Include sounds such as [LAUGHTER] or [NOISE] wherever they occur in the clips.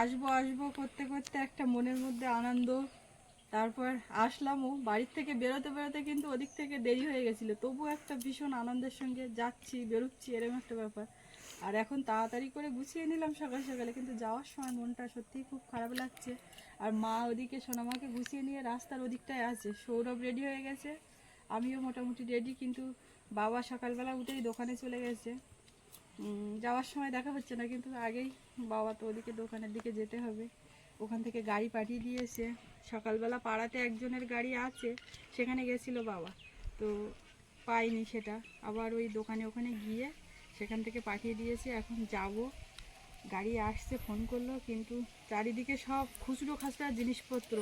আসব আসব করতে করতে একটা মনের মধ্যে আনন্দ। তারপর আসলামও। বাড়ির থেকে বেরোতে বেরোতে কিন্তু ওদিক থেকে দেরি হয়ে গেছিল। তবু একটা ভীষণ আনন্দের সঙ্গে যাচ্ছি, বেরোচ্ছি, এরকম একটা ব্যাপার। আর এখন তাড়াতাড়ি করে গুছিয়ে নিলাম সকাল সকালে, কিন্তু যাওয়ার সময় মনটা সত্যিই খুব খারাপ লাগছে। আর মা ওদিকে সোনামাকে গুছিয়ে নিয়ে রাস্তার ওদিকটায় আছে। সৌরভ রেডি হয়ে গেছে। আমিও মোটামুটি রেডি কিন্তু বাবা সকালবেলা উঠেই দোকানে চলে গেছে। যাওয়ার সময় দেখা হচ্ছে না, কিন্তু আগেই বাবা তো ওদিকে দোকানের দিকে যেতে হবে। ওখান থেকে গাড়ি পাঠিয়ে দিয়েছে। সকালবেলা পাড়াতে একজনের গাড়ি আছে, সেখানে গেছিল বাবা। তো পাইনি সেটা। আবার ওই দোকানে ওখানে গিয়ে সেখান থেকে পাঠিয়ে দিয়েছে। এখন যাব। গাড়ি আসছে, ফোন করল, কিন্তু চারিদিকে সব খুচরো খাচরা জিনিসপত্র।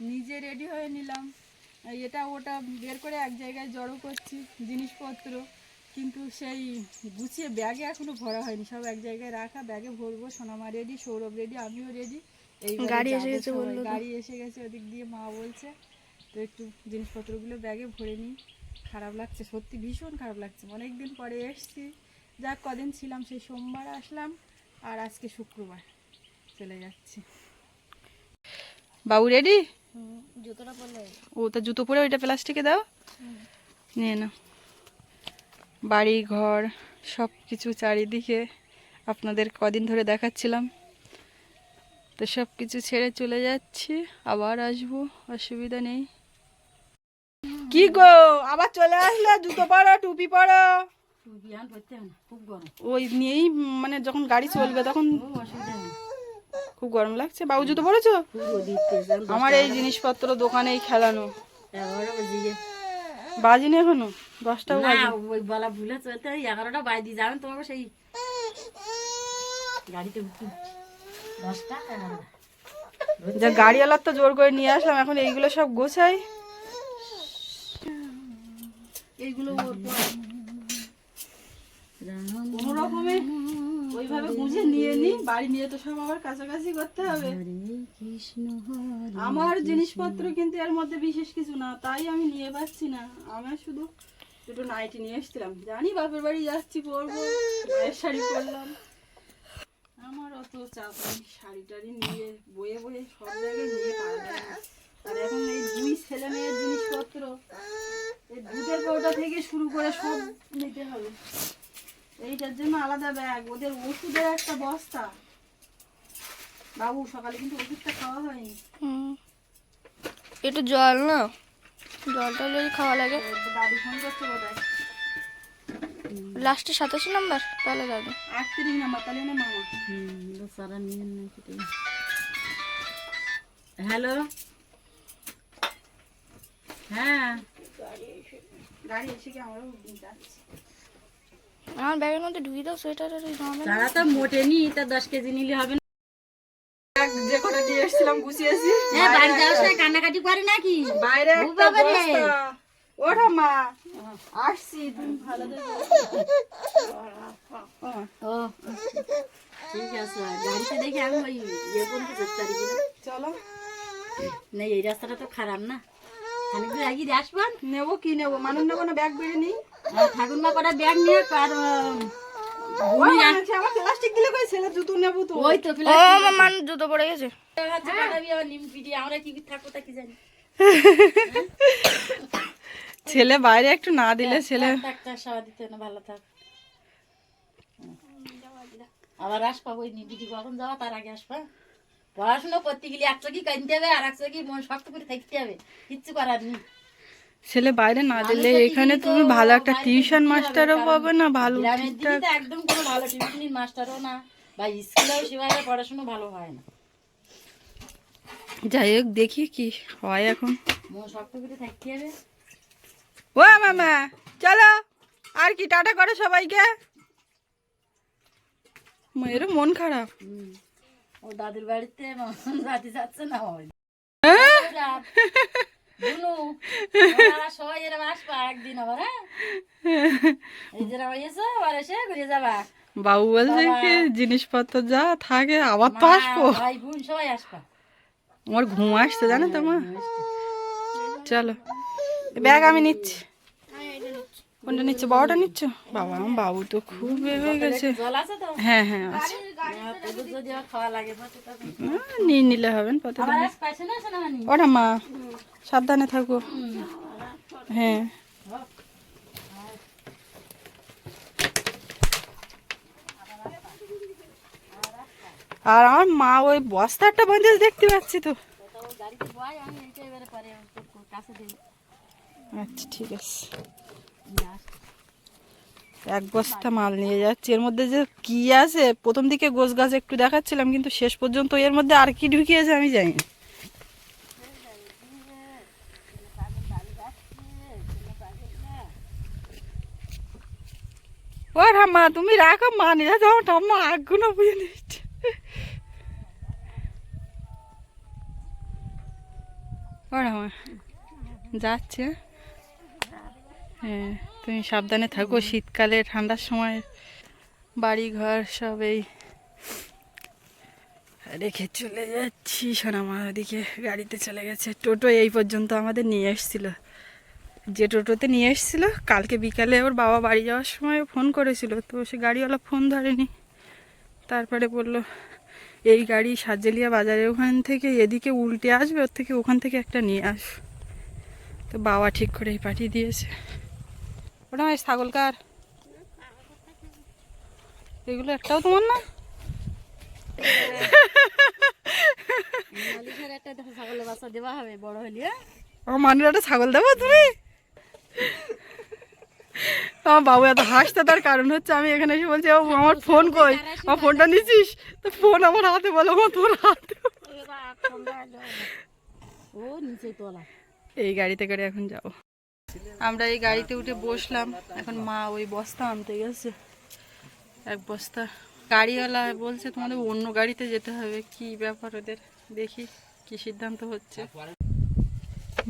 নিজে রেডি হয়ে নিলাম। এটা ওটা বের করে এক জায়গায় জড়ো করছি, জিনিসপত্র। কিন্তু সেই গুছিয়ে ব্যাগে এখনও ভরা হয়নি। সব এক জায়গায় রাখা ব্যাগে ভরবো সোনামা রেডি সৌরভ রেডি আমিও রেডি এই গাড়ি এসে গেছে বলল গাড়ি এসে গেছে ওদিক দিয়ে মা বলছে তো একটু জিনিসপত্রগুলো ব্যাগে ভরে নিই। খারাপ লাগছে সত্যি ভীষণ খারাপ লাগছে। অনেকদিন পরে এসছি। যাক কদিন ছিলাম সেই সোমবার আসলাম আর আজকে শুক্রবার চলে যাচ্ছি। বাবু রেডি জুতোটা পরলে ও তা জুতো পরে ওইটা প্লাস্টিকে দাও। নিয়ে নাও। বাড়ি ঘর সব কিছু চারিদিকে আপনাদের কদিন ধরে দেখাচ্ছিলাম। তো সব কিছু ছেড়ে চলে যাচ্ছি আবার আসব অসুবিধা নেই। কি গো? আবার চলে আসলে? জুতো পরো টুপি পরো। ওই নিয়েই মানে যখন গাড়ি চলবে তখন খুব অসুবিধা নেই খুব গরম লাগছে। বাবু জুতো পরেছো? আমার এই জিনিসপত্র দোকানেই খেলানো। বাজিনি এখনও? দশটা না বাজে। ওই বলা ভুলে চলতে এগারোটা বাইরে যাবেন তোমাকে সেই গাড়িতে দশটা যা গাড়িওয়ালার তো জোর করে নিয়ে আসলাম এখন এইগুলো সব গোছাই। এইগুলো কোনো রকমে ওইভাবে গুঁজে নিয়ে নি। বাড়ি নিয়ে তো সব আবার কাছাকাছি করতে হবে। আমার জিনিসপত্র কিন্তু এর মধ্যে বিশেষ কিছু না তাই আমি নিয়ে পাচ্ছি না। আমার শুধু দুটো নাইটি নিয়ে এসেছিলাম। জানি বাপের বাড়ি যাচ্ছি পরবো। মায়ের শাড়ি পরলাম। আমার অত চাপ নেই। শাড়ি টাড়ি নিয়ে বয়ে বয়ে সব জায়গায় নিয়ে পারা না আর এখন এই দুই ছেলে মেয়ের জিনিসপত্র এই দুধের কৌটা থেকে শুরু করে সব নিতে হবে। এইটার জন্য আলাদা ব্যাগ। ওদের ওষুধের একটা বস্তা। বাবু সকালে কিন্তু ওষুধটা খাওয়া হয়নি। একটু জল না? জলটা যদি খাওয়া লাগে। তো দাদু ফোন করছে বোধহয়। লাস্টে সাতাশি নাম্বার তাহলে দাদু। আটত্রিশ নাম্বার তাহলে না মামা। সারা নিয়ে হ্যালো হ্যাঁ। গাড়ি এসে কি আমারও যাচ্ছে? আমার ব্যাগের মধ্যে ঢুকিয়ে দাও সোয়েটার আর ওই জামা তারা তো মোটেনি তা দশ কেজি নিলে হবে না। যে এসেছিলাম গুছিয়েছি হ্যাঁ বাড়ি যাওয়ার সময় কান্নাকাটি করে নাকি? বাইরে ও একটা বস্তা। ওঠো মা। আসছি ও ঠিক আছে গাড়িতে দেখি আমি ওই ইয়ে চলো। না এই রাস্তাটা তো খারাপ না। খানিক দিয়ে আসবেন নেব কি নেব? মানুষ নেব না ব্যাগ বেড়ে নিই। ঠাকুরমা কটা ব্যাগ নিয়ে আর প্লাস্টিক দিলে কই ছেলে জুতো নেব তো? ওই তো ও মান জুতো পড়ে গেছে। হচ্ছে পাঠাবি আবার নিম পিটি আমরা কি কি থাকব তা কি জানি। ছেলে বাইরে একটু না দিলে ছেলে দিতে না ভালো থাক। আবার আসবা ওই নিম পিটি কখন যাওয়া তার আগে আসবা। পড়াশোনা করতে গেলে এক চোখই কানতে হবে আর এক চোখই মন শক্ত করে থাকতে হবে। কিচ্ছু করার নেই। ছেলে বাইরে না দিলে এখানে তুমি ভালো একটা টিউশন মাস্টারও পাবে না ভালো একদম কোনো ভালো টিউশনির মাস্টারও না বা স্কুলেও সেভাবে পড়াশোনা ভালো হয় না। যাই হোক দেখি কি হয় এখন। ও মামা চলো। আর কি টাটা করো সবাইকে। মেয়ের মন খারাপ। ও দাদুর বাড়িতে রাতে যাচ্ছে না ওরা সবাই এরকম আসবা একদিন আবার হ্যাঁ? এই যে রামাই এসো আবার এসে ঘুরে যাবা। বাবু বলছে কি জিনিসপত্র যা থাকে আবার তো আসব। ভাই বোন সবাই আসবা। আমার ঘুম আসছে জানো তোমার চলো। ব্যাগ আমি নিচ্ছি। কোনটা নিচ্ছ, বাবাটা নিচ্ছ? বাবা, বাবু তো খুব হয়ে গেছে। হ্যাঁ হ্যাঁ নিয়ে নিলে হবেন ওটা মা, সাবধানে থাকো। হ্যাঁ। আর আমার মা ওই বস্তাটা বাঁধে দেখতে পাচ্ছি তো। আচ্ছা ঠিক আছে। এক বস্তা মাল নিয়ে যাচ্ছি। এর মধ্যে যে কি আছে? প্রথম দিকে গোছ গাছ একটু দেখাচ্ছিলাম, কিন্তু শেষ পর্যন্ত এর মধ্যে আর কি ঢুকিয়েছে আমি জানি ও ঠাম্মা তুমি রাখো মা, নিয়ে যাও ঠাম্মা আগুনও বুঝে নিচ্ছে ও ঠাম্মা যাচ্ছে। হ্যাঁ তুমি সাবধানে থাকো শীতকালে ঠান্ডার সময় বাড়ি ঘর সব এই রেখে চলে যাচ্ছি। সোনামা ওদিকে গাড়িতে চলে গেছে। টোটো এই পর্যন্ত আমাদের নিয়ে এসেছিল। যে টোটোতে নিয়ে এসেছিল কালকে বিকালে ওর বাবা বাড়ি যাওয়ার সময় ফোন করেছিল তো সে গাড়িওয়ালা ফোন ধরেনি। তারপরে বলল এই গাড়ি সাজেলিয়া বাজারে ওখান থেকে এদিকে উল্টে আসবে ওর থেকে ওখান থেকে একটা নিয়ে আস। তো বাবা ঠিক করেই পাঠিয়ে দিয়েছে। ওটা আমার ছাগল কার? এগুলো একটাও তোমার না? একটা ছাগল দেবো তুমি? আমার বাবু এত হাসতে তার কারণ হচ্ছে আমি এখানে এসে বলছি "ও, আমার ফোন কই? আমার ফোনটা নিছিস? তো ফোন আমার হাতে বলো আমার তোর হাতে এই গাড়িতে করে এখন যাব। আমরা এই গাড়িতে উঠে বসলাম। এখন মা ওই বস্তা আনতে গেছে। এক বস্তা। গাড়িওয়ালা বলছে, তোমাদের অন্য গাড়িতে যেতে হবে। কি ব্যাপার ওদের? দেখি কি সিদ্ধান্ত হচ্ছে।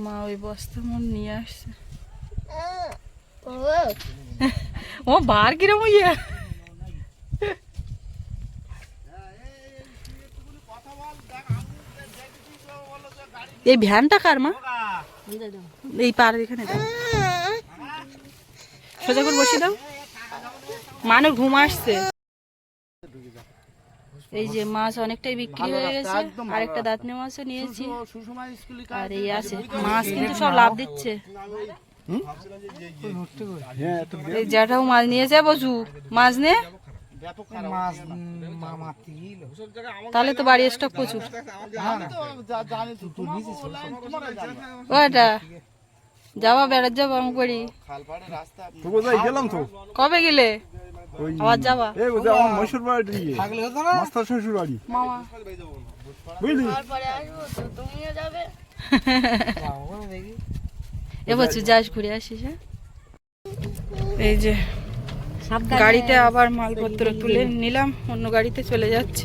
মা ওই বস্তা মন নিয়ে আসছে। ও, বার কিরম ইয়ে এই ভ্যানটা কার মা? এই পার এখানে দাও। সোজা করে বসে দাও। মানুষ ঘুম আসছে। এই যে মাছ অনেকটাই বিক্রি হয়ে গেছে। আরেকটা দাঁতনে মাছও নিয়েছি। আর এই আছে মাছ কিন্তু সব লাভ দিচ্ছে। এই জ্যাঠাও মাছ নিয়েছে বসু মাছ নে। তাহলে তো বাড়ি স্টক প্রচুর। ওটা যাবা বেড়াত যাব আমি করি। গেলাম তো। কবে গেলে? আবার যাবা? এই ওদের আমার মশুর বাড়ি মাস্টার শ্বশুর বাড়ি। মামা। বুঝলি? তুমিও যাবে? এ বছর যাস ঘুরে আসিস হ্যাঁ? এই যে গাড়িতে আবার মালপত্র তুলে নিলাম অন্য গাড়িতে চলে যাচ্ছে।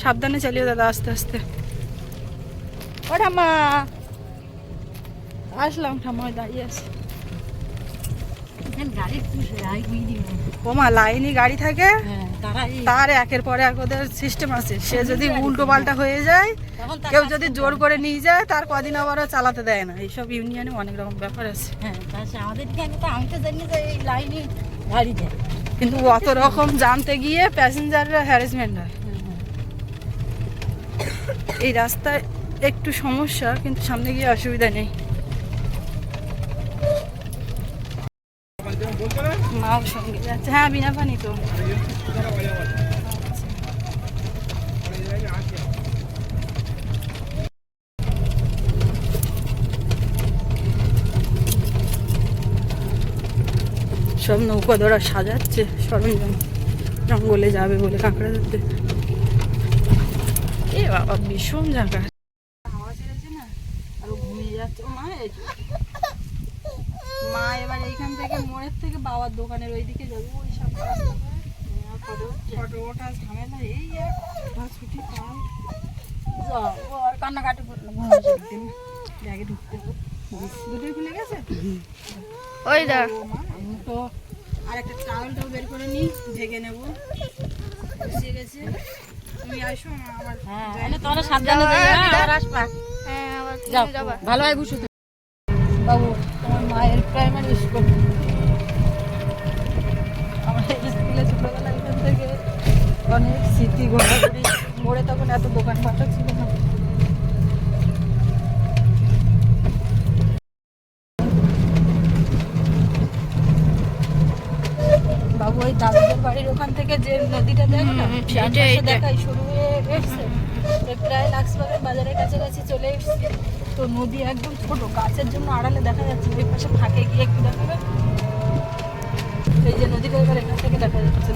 সাবধানে চালিয়ে দাদা আস্তে আস্তে। ও ঠাম্মা। আসলাম দাঁড়িয়ে আছে। লাইনে গাড়ি থাকে হ্যাঁ তারা একের পর এক ওদের সিস্টেম আছে। সে যদি উল্টো পাল্টা হয়ে যায় কেউ যদি জোর করে নিয়ে যায় তার কদিন আবার চালাতে দেয় না। এইসব ইউনিয়নে অনেক রকম ব্যাপার আছে। হ্যাঁ আমাদের আমি তো জানি যে এই লাইনে গাড়ি কিন্তু অত রকম জানতে গিয়ে প্যাসেঞ্জাররা হ্যারাসমেন্ট হয়। এই রাস্তায় একটু সমস্যা, কিন্তু সামনে গিয়ে অসুবিধা নেই। মাও সঙ্গে যাচ্ছে। হ্যাঁ বিনা পানি তো। সব নৌকা ধরা সাজাচ্ছে সরঞ্জাম জঙ্গলে যাবে বলে কাঁকড়া ধরতে। এ বাবা ভীষণ জায়গা হাওয়া ছেড়েছে না আর ঘুমিয়ে যাচ্ছে। মা মা এবার এইখান থেকে মোড়ের থেকে বাবার দোকানের ওইদিকে যাবে ওই সব। ফটো ওঠা ঝামেলা এই ছুটি পাও আর কান্নাকাটি ব্যাগে ঢুকতে দুটোই খুলে গেছে? ওই দা আমি তো আর একটা বের করে নেব। গেছে। তুমি আসো আমার হ্যাঁ তাহলে সাবধানে হ্যাঁ, যাও আর আসবা। হ্যাঁ আবার যাও ভালো হয় বাবু তোমার মায়ের প্রাইমারি স্কুল আমার স্কুলে ছোটবেলা এখান থেকে অনেক স্মৃতি ঘোরা মোড়ে তখন এত দোকানপাটও ছিল। ওই দাদুদের বাড়ির ওখান থেকে যে নদীটা দেখো না দেখাই শুরু হয়ে এসছে। প্রায় লাক্সবাগের বাজারের কাছাকাছি চলে এসছে। তো নদী একদম ছোট গাছের জন্য আড়ালে দেখা যাচ্ছে ওই পাশে ফাঁকে গিয়ে একটু দেখাবে এই যে নদীটা এবার এখান থেকে দেখা যাচ্ছে।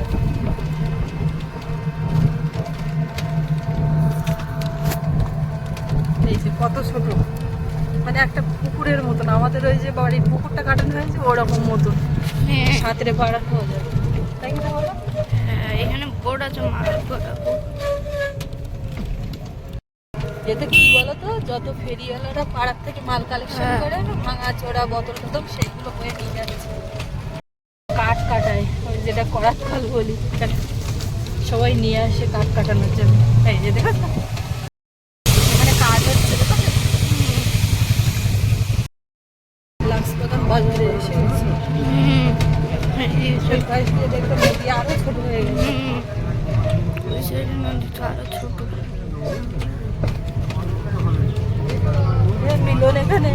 এই যে কত ছোট। মানে একটা পুকুরের মতন আমাদের ওই যে বাড়ির পুকুরটা কাটানো হয়েছে ওরকম মতন। হ্যাঁ। সাঁতরে পাড়া হয়ে যাবে। এখানে বোর্ড আছে এতে কি বলতো যত ফেরিওয়ালারা পাড়ার থেকে মাল কালেকশন হ্যাঁ। করে ভাঙা চোরা বোতল টোতল সেইগুলো বয়ে নিয়ে যাচ্ছে। কাঠ কাটায় ওই যেটা করাত খাল বলি সবাই নিয়ে আসে কাঠ কাটানোর জন্য। এই যে দেখো তো? এখানে কাজ হচ্ছে দেখো তো? লাক্সবাগান বাজারে এসে গেছি হুম এই যে- ওই পাশ দিয়ে দেখো নদী আরও ছোট হয়ে গেছে হুম ওই সাইডের নদীটা আরও ছোট এ মিলন এখানে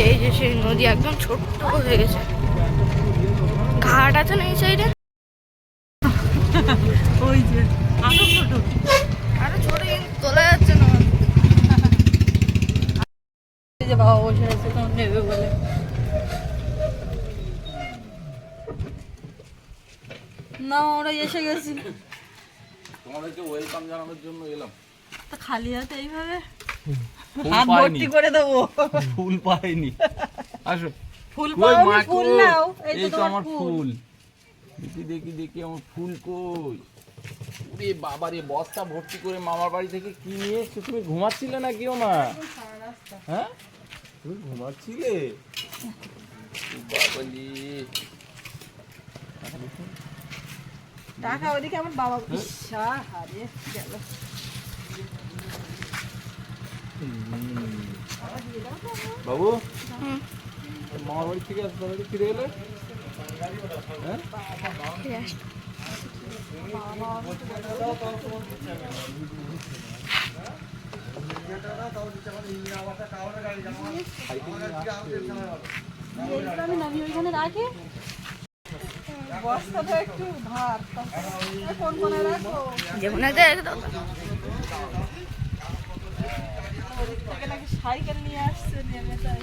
এই যে সেই নদী একদম ছোট্ট হয়ে গেছে ঘাট আছে না এই সাইডে? [LAUGHS] ওই যে আরও ছোট। আরও ছোট তোলা যাচ্ছে না। যে বাবা বসে আছে তোমার নেবে বলে। না আমরা এসে গেছি। তোমাদেরকে ওয়েলকাম জানানোর জন্য এলাম। তা খালি হাতে এইভাবে? ফুল হাত ভর্তি করে দেবো। ফুল পাইনি। আসো। ফুল পাওনি ফুল নাও এই তো তোমার ফুল। দেখি দেখি দেখি আমার ফুল কই? ওরে বাবা রে বস্তা ভর্তি করে মামার বাড়ি থেকে কি নিয়ে এসছো? তুমি ঘুমাচ্ছিলে না কেউ মা হ্যাঁ? তুমি ঘুমাচ্ছিলে? ও বাবালি টাকা ওদিকে আমার বাবা হারিয়ে গেল। বাবু? হুম। মামার থেকে আসতে ফিরে আমি নামিয়ে ওইখানে রাখি বস্তাটা একটু ভার কোন কোনে নাকি সাইকেল নিয়ে আসছে নেমে তাই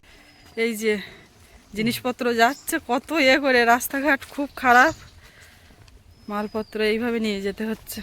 এই যে জিনিসপত্র যাচ্ছে, কত ইয়ে করে, রাস্তাঘাট খুব খারাপ। মালপত্র এইভাবে নিয়ে যেতে হচ্ছে।